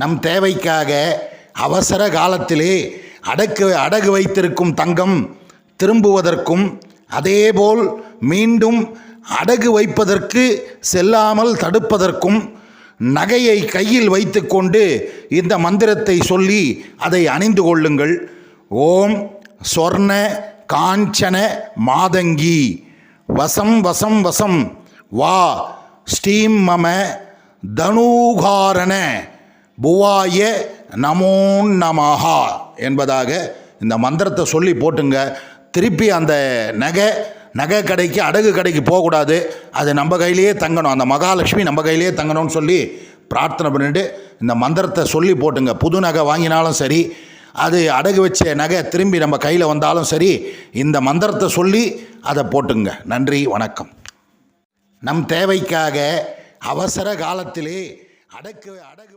நம் தேவைக்காக அவசர காலத்திலே அடக்கு அடகு வைத்திருக்கும் தங்கம் திரும்புவதற்கும் அதேபோல் மீண்டும் அடகு வைப்பதற்கு செல்லாமல் தடுப்பதற்கும் நகையை கையில் வைத்துக்கொண்டு இந்த மந்திரத்தை சொல்லி அதை அணிந்து கொள்ளுங்கள். ஓம் சொர்ண காஞ்சன மாதங்கி. வசம் வசம் வசம். வா ஸ்ரீம் மம தனூகாரண. புவாய நமோ நமஹா என்பதாக இந்த மந்திரத்தை சொல்லி போட்டுங்க. திருப்பி அந்த நகை நகை கடைக்கு அடகு கடைக்கு போகக்கூடாது. அது நம்ம கையிலேயே தங்கணும். அந்த மகாலட்சுமி நம்ம கையிலேயே தங்கணும்னு சொல்லி பிரார்த்தனை பண்ணிட்டு இந்த மந்திரத்தை சொல்லி போட்டுங்க. புது நகை வாங்கினாலும் சரி அது அடகு வச்ச நகை திரும்பி நம்ம கையில் வந்தாலும் சரி இந்த மந்திரத்தை சொல்லி அதை போட்டுங்க. நன்றி வணக்கம். நம் தேவைக்காக அவசர காலத்திலே அடக்கு அடகு